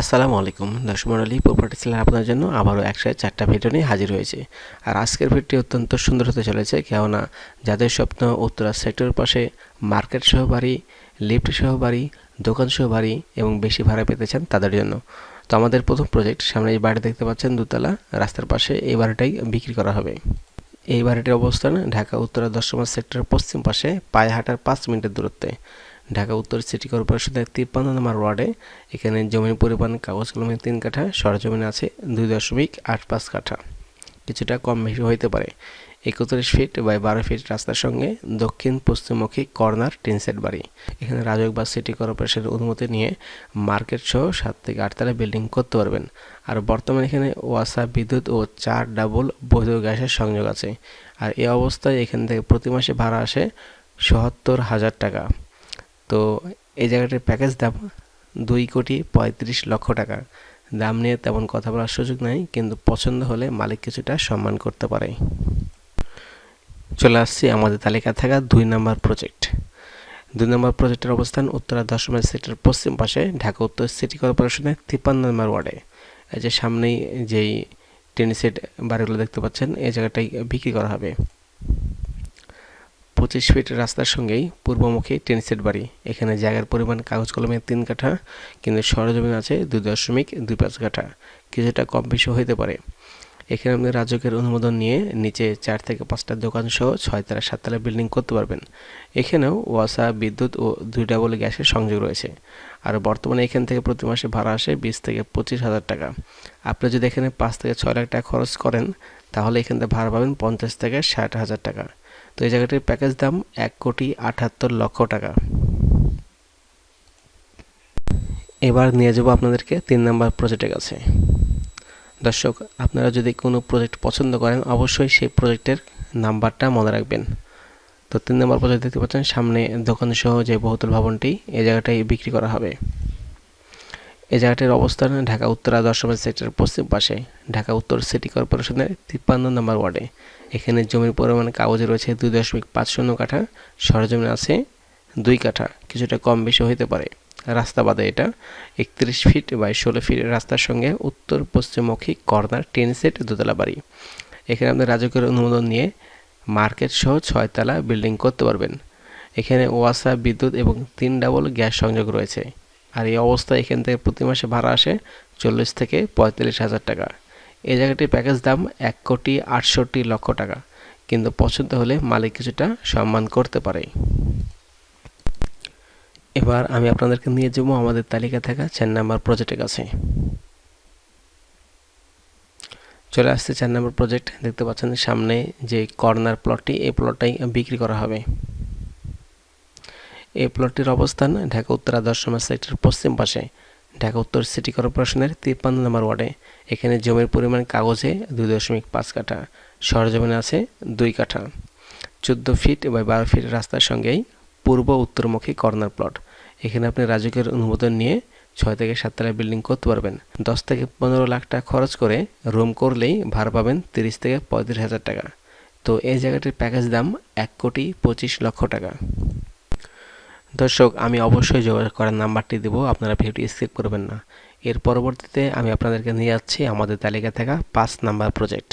আসসালামু আলাইকুম। দর্শক মন্ডলী প্রপার্টি ছিলেন আপনার জন্য আবারও একসাথে চারটা ভিডিও নিয়ে হাজির হয়েছে। আর আজকের ভিডিওটি অত্যন্ত সুন্দর হতে চলেছে, কেননা যাদের স্বপ্ন উত্তরা সেক্টর পাশে মার্কেট সহ বাড়ি, লিফট সহ বাড়ি, দোকান সহ বাড়ি এবং বেশি ভাড়া পেতে চান তাদের জন্য। তো আমাদের প্রথম প্রজেক্ট সামনে এই বাড়ি দেখতে পাচ্ছেন দুতলা, রাস্তার পাশে এই বাড়িটাই বিক্রি করা হবে। এই বাড়িটির অবস্থান ঢাকা উত্তরা দশমা সেক্টরের পশ্চিম পাশে পায়ে হাঁটার পাঁচ মিনিটের দূরত্বে। ঢাকা উত্তর সিটি কর্পোরেশনের তিপ্পান্ন নম্বর ওয়ার্ডে। এখানে জমির পরিমাণ কাগজ কলমে তিন কাঠা, সরজমিন আছে দুই দশমিক আট পাঁচ কাঠা। কিছুটা কম বেশি হইতে পারে। একত্রিশ ফিট বাই বারো ফিট রাস্তার সঙ্গে দক্ষিণ পশ্চিমমুখী কর্নার টিনসেট বাড়ি। এখানে রাজকবাগ সিটি কর্পোরেশনের অনুমতি নিয়ে মার্কেট সহ সাত থেকে আটতলা বিল্ডিং করতে পারবেন। আর বর্তমানে এখানে ওয়াসা বিদ্যুৎ ও চার ডাবল বৈধ গ্যাসের সংযোগ আছে। আর এই অবস্থায় এখান থেকে প্রতি মাসে ভাড়া আসে সত্তর হাজার টাকা। তো এই জায়গাটির প্যাকেজ দাম দুই কোটি পঁয়ত্রিশ লক্ষ টাকা। দাম নিয়ে তেমন কথা বলার সুযোগ নাই, কিন্তু পছন্দ হলে মালিক কিছুটা সম্মান করতে পারে। চলে আসছি আমাদের তালিকা থাকা দুই নম্বর প্রজেক্ট দুই নম্বর প্রজেক্টের অবস্থান উত্তরা দশমের সিটির পশ্চিম পাশে, ঢাকা উত্তর সিটি কর্পোরেশনের তিপ্পান্ন নম্বর ওয়ার্ডে। এই যে সামনেই যেই টেনিস সেট বাড়িগুলো দেখতে পাচ্ছেন, এই জায়গাটাই বিক্রি করা হবে। পঁচিশ ফিট রাস্তার সঙ্গেই পূর্বমুখী টেন সেট বাড়ি। এখানে জায়গার পরিমাণ কাগজ কলমে তিন কাঠা, কিন্তু সরজমিন আছে দুই দশমিক দুই পাঁচ কাঠা। কিছুটা কম বেশি হইতে পারে। এখানে আপনি রাজকের অনুমোদন নিয়ে নিচে চার থেকে পাঁচটা দোকান সহ ছয়তলা সাততলা বিল্ডিং করতে পারবেন। এখানেও ওয়াসা, বিদ্যুৎ ও দুই ডাবল গ্যাসের সংযোগ রয়েছে। আর বর্তমানে এখান থেকে প্রতি মাসে ভাড়া আসে বিশ থেকে পঁচিশ হাজার টাকা। আপনি যদি এখানে পাঁচ থেকে ছয় লাখ টাকা খরচ করেন, তাহলে এখান থেকে ভাড়া পাবেন পঞ্চাশ থেকে ষাট হাজার টাকা। তো এই জায়গাটির প্যাকেজ দাম এক কোটি আটাত্তর লক্ষ টাকা। এবার নিয়ে যাব আপনাদেরকে তিন নম্বর প্রজেক্টের কাছে। দর্শক, আপনারা যদি কোনো প্রজেক্ট পছন্দ করেন, অবশ্যই সেই প্রজেক্টের নাম্বারটা মনে রাখবেন। তো তিন নম্বর প্রজেক্ট দেখতে পাচ্ছেন, সামনে দোকান সহ যে বহুতল ভবনটি এই জায়গাটাই বিক্রি করা হবে। এই জায়গাটির অবস্থান ঢাকা উত্তরা দশমের সেক্টরের পশ্চিম পাশে, ঢাকা উত্তর সিটি কর্পোরেশনের তিপ্পান্ন নম্বর ওয়ার্ডে। এখানে জমির পরিমাণ কাগজে রয়েছে দুই দশমিক পাঁচ শূন্য কাঠা, সরজমিন আছে দুই কাঠা, কিছুটা কম বেশি হইতে পারে। রাস্তা বাদে এটা একত্রিশ ফিট বাই ষোলো ফিট রাস্তার সঙ্গে উত্তর পশ্চিমমুখী কর্নার টেন সেট দোতলা বাড়ি। এখানে আপনি রাজকের অনুমোদন নিয়ে মার্কেট সহ ছয়তলা বিল্ডিং করতে পারবেন। এখানে ওয়াসা বিদ্যুৎ এবং তিন ডাবল গ্যাস সংযোগ রয়েছে। আর এই অবস্থায় এখান থেকে প্রতি মাসে ভাড়া আসে চল্লিশ থেকে পঁয়তাল্লিশ হাজার টাকা। এই জায়গাটির প্যাকেজ দাম এক কোটি আটষট্টি লক্ষ টাকা, কিন্তু পছন্দ হলে মালিক কিছুটা সম্মান করতে পারে। এবার আমি আপনাদেরকে নিয়ে যাব আমাদের তালিকা থাকা চার নাম্বার প্রজেক্টের কাছে। চলে আসছে চার নাম্বার প্রজেক্ট, দেখতে পাচ্ছেন সামনে যে কর্নার প্লটটি, এই প্লটটাই বিক্রি করা হবে। এই প্লটটির অবস্থান ঢাকা উত্তরা দশমা সেক্টর পশ্চিম পাশে। ঢাকা উত্তর সিটি কর্পোরেশনের তিপ্পান্ন নম্বর ওয়ার্ডে। এখানে জমির পরিমাণ কাগজে দুই দশমিক পাঁচ কাঠা সরজমিনে আছে দুই কাঠা। চোদ্দ ফিট বা বারো ফিট রাস্তার সঙ্গেই পূর্ব উত্তরমুখী কর্নার প্লট। এখানে আপনি রাজকের অনুমোদন নিয়ে ছয় থেকে সাততলা বিল্ডিং করতে পারবেন। দশ থেকে পনেরো লাখ টাকা খরচ করে রুম করলেই ভাড়া পাবেন তিরিশ থেকে পঁয়ত্রিশ হাজার টাকা। তো এই জায়গাটির প্যাকেজ দাম এক কোটি পঁচিশ লক্ষ টাকা। দর্শক, আমি অবশ্যই যোগাযোগ করার নাম্বারটি দেবো, আপনারা ভিডিওটি স্কিপ করবেন না। এর পরবর্তীতে আমি আপনাদেরকে নিয়ে যাচ্ছি আমাদের তালিকা থাকা পাঁচ নাম্বার প্রজেক্ট।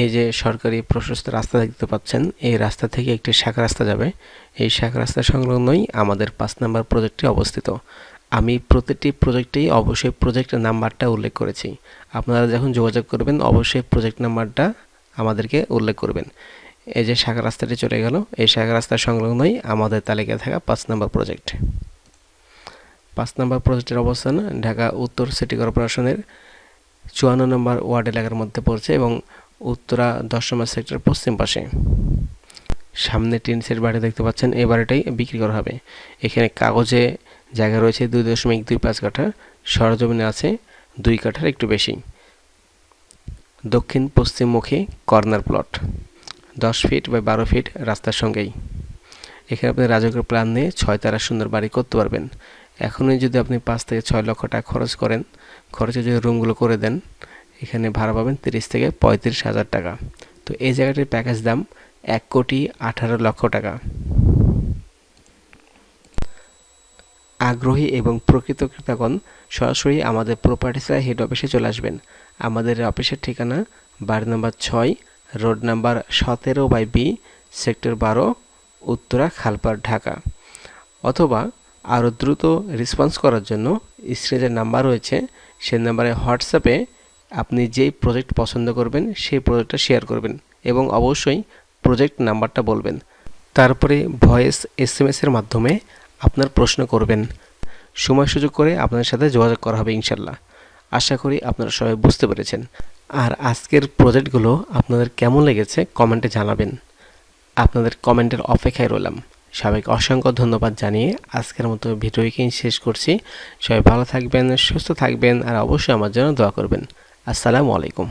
এই যে সরকারি প্রশস্ত রাস্তা দেখতে পাচ্ছেন, এই রাস্তা থেকে একটি শাখা রাস্তা যাবে। এই শাখা রাস্তা সংলগ্নই আমাদের পাঁচ নাম্বার প্রজেক্টটি অবস্থিত। আমি প্রতিটি প্রজেক্টেই অবশ্যই প্রজেক্টের নাম্বারটা উল্লেখ করেছি। আপনারা যখন যোগাযোগ করবেন, অবশ্যই প্রজেক্ট নাম্বারটা আমাদেরকে উল্লেখ করবেন। এই যে শাখা রাস্তাটি চলে গেল, এই শাখা রাস্তার সংলগ্নই আমাদের তালিকায় থাকা পাঁচ নম্বর প্রজেক্ট পাঁচ নম্বর প্রজেক্টের অবস্থান ঢাকা উত্তর সিটি কর্পোরেশনের চুয়ান্ন নম্বর ওয়ার্ড এলাকার মধ্যে পড়ছে এবং উত্তরা দশ নম্বর সেক্টর পশ্চিম পাশে। সামনে টিন সেট বাড়ি দেখতে পাচ্ছেন, এই বাড়িটাই বিক্রি করা হবে। এখানে কাগজে জায়গা রয়েছে দুই দশমিক দুই পাঁচ কাঠা, সরজমিনে আছে দুই কাঠার একটু বেশি। দক্ষিণ পশ্চিমমুখী কর্নার প্লট দশ ফিট বা বারো ফিট রাস্তার সঙ্গেই। এখানে আপনি রাজকের প্ল্যান নিয়ে ছয় তারা সুন্দর বাড়ি করতে পারবেন। এখনই যদি আপনি পাঁচ থেকে ছয় লক্ষ টাকা খরচ করেন, খরচে যদি রুমগুলো করে দেন, এখানে ভাড়া পাবেন তিরিশ থেকে পঁয়ত্রিশ হাজার টাকা। তো এই জায়গাটির প্যাকেজ দাম এক কোটি আঠারো লক্ষ টাকা। আগ্রহী এবং প্রকৃত ক্রেতাগণ সরাসরি আমাদের প্রপার্টিসের হেড অফিসে চলে আসবেন। আমাদের অফিসের ঠিকানা বাড়ি নাম্বার ছয় রোড নাম্বার সতেরো বাই বি, সেক্টর বারো, উত্তরা, খালপাড়, ঢাকা। অথবা আরও দ্রুত রেসপন্স করার জন্য স্ক্রিনে যে নাম্বার রয়েছে, সেই নাম্বারে হোয়াটসঅ্যাপে আপনি যেই প্রজেক্ট পছন্দ করবেন, সেই প্রজেক্টটা শেয়ার করবেন এবং অবশ্যই প্রজেক্ট নাম্বারটা বলবেন। তারপরে ভয়েস এস এম এসের মাধ্যমে আপনার প্রশ্ন করবেন। সময় সুযোগ করে আপনার সাথে যোগাযোগ করা হবে ইনশাল্লাহ। আশা করি আপনারা সবাই বুঝতে পেরেছেন। আর আজকের প্রজেক্টগুলো আপনাদের কেমন লেগেছে কমেন্টে জানাবেন। আপনাদের কমেন্টের অপেক্ষায় রইলাম। সবাইকে অসংখ্য ধন্যবাদ জানিয়ে আজকের মতো ভিডিওকে শেষ করছি। সবাই ভালো থাকবেন, সুস্থ থাকবেন, আর অবশ্যই আমার জন্য দোয়া করবেন। আসসালামু আলাইকুম।